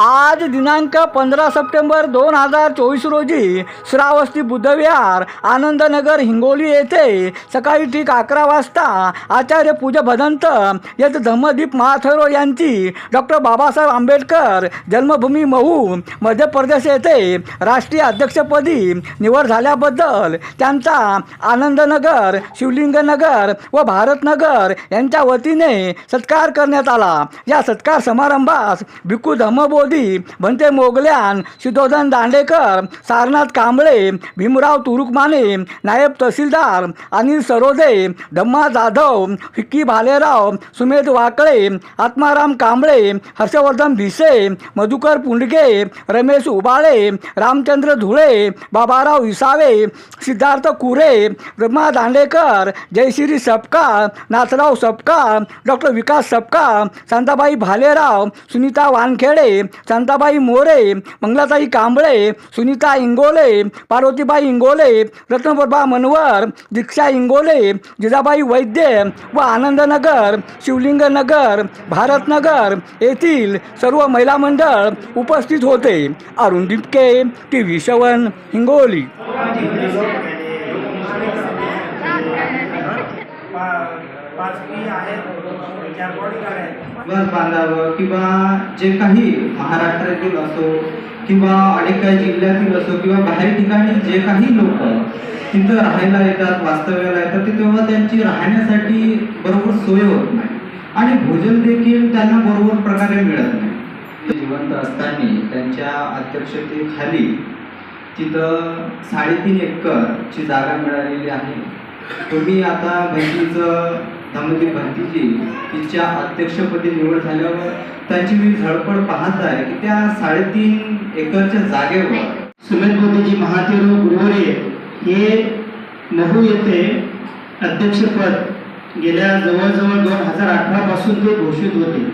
आज दिनांक पंधरा सप्टेंबर दोन हजार चोवीस रोजी श्रावस्ती बुद्धविहार आनंदनगर हिंगोली येथे सकाळी ठीक अकरा वाजता आचार्य पूजा भदंत येथ धम्मदीप महाथरो यांची डॉक्टर बाबासाहेब आंबेडकर जन्मभूमी महू मध्य प्रदेश येथे राष्ट्रीय अध्यक्षपदी निवड झाल्याबद्दल त्यांचा आनंदनगर शिवलिंगनगर व भारतनगर यांच्या वतीने सत्कार करण्यात आला. या सत्कार समारंभास भिक्खू धम्मबोध भंते मोगल्यान सिद्धोधन दांडेकर सारनाथ कांबळे भीमराव तुरुकमाने नायब तहसीलदार अनिल सरोदे धम्मा जाधव फिक्की भालेराव सुमेध वाकळे आत्माराम कांबळे हर्षवर्धन भिसे मधुकर पुंडगे रमेश उबाळे रामचंद्र धुळे बाबाराव इसावे सिद्धार्थ कुरे ब्रह्मा दांडेकर जयश्री सपकाळ नाथराव सपकाळ डॉक्टर विकास सपकाळ शांताबाई भालेराव सुनीता वानखेडे शांताबाई मोरे मंगलाताई कांबळे सुनीता इंगोले पार्वतीबाई इंगोले रत्नप्रभा मनवर दीक्षा इंगोले जिजाबाई वैद्य व आनंदनगर शिवलिंगनगर भारतनगर येथील सर्व महिला मंडळ उपस्थित होते. अरुण दिपके टी व्ही शवन हिंगोली पाचवी आहेत बांधावं किंवा जे काही महाराष्ट्रातील असो किंवा अनेक काही जिल्ह्यातील असो किंवा बाहेर ठिकाणी जे काही लोक तिथं राहायला येतात वास्तव्याला येतात ते तेव्हा त्यांची राहण्यासाठी बरोबर सोय होत नाही. आणि भोजन देखील त्यांना बरोबर प्रकारे मिळत नाही. जिवंत असताना त्यांच्या अध्यक्षतेखाली तिथं साडेतीन एकरची जागा मिळालेली आहे. तुम्ही आता भंतीचं धमदीप भंतीची तिच्या अध्यक्षपदी निवड झाल्यावर त्यांची मी झडपड पाहत आहे की त्या साडेतीन एकरच्या जागेवर सुमेध मोदीजी महादेव गुरुवरे हे महू येथे अध्यक्षपद गेल्या जवळजवळ दोन हजार अठरा पासून ते घोषित होते.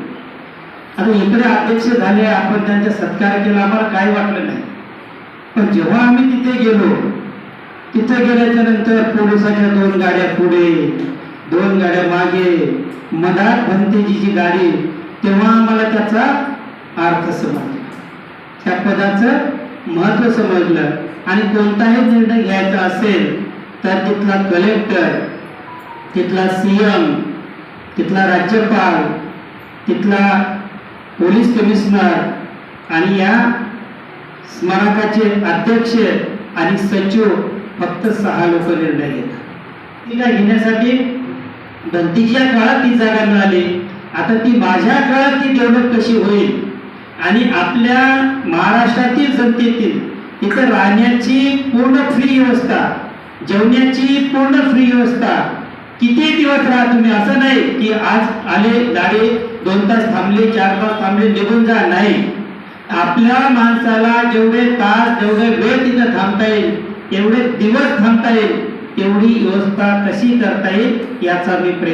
आता इकडे अध्यक्ष झाले आपण त्यांचा सत्कार केला आम्हाला काय वाटलं नाही. पण जेव्हा आम्ही तिथे गेलो तिथे गेल्याच्यानंतर पोलिसाच्या दोन गाड्या पुढे दोन गाड्या मागे मदार भंतेजीची गाडी तेव्हा आम्हाला त्याचा अर्थ समजला. त्या पदाचं महत्त्व समजलं. आणि कोणताही निर्णय घ्यायचा असेल तर तिथला कलेक्टर तिथला सीएम तिथला राज्यपाल तिथला पोलीस कमिशनर आणि या स्मारकाचे अध्यक्ष आणि सचिव फक्त सहा लोक निर्णय घेतात. तिला घेण्यासाठी तिच्या काळात ती जागा मिळाली. आता ती माझ्या काळात ती डेव्हलप कशी होईल? आणि आपल्या महाराष्ट्रातील जनतेतील इथं राहण्याची पूर्ण फ्री व्यवस्था जेवण्याची पूर्ण फ्री व्यवस्था किती दिवस राहा तुम्ही? असं नाही की आज आले गाडी दोन तास थांबले चार तास थांबले निघून जा. नाही. आपल्या माणसाला जेवढे तास जेवढे वेळ तिथं थांबता येईल तेवढे दिवस थांबता येईल. एवढी व्यवस्था कशी करता येईल याचा मी प्रयत्न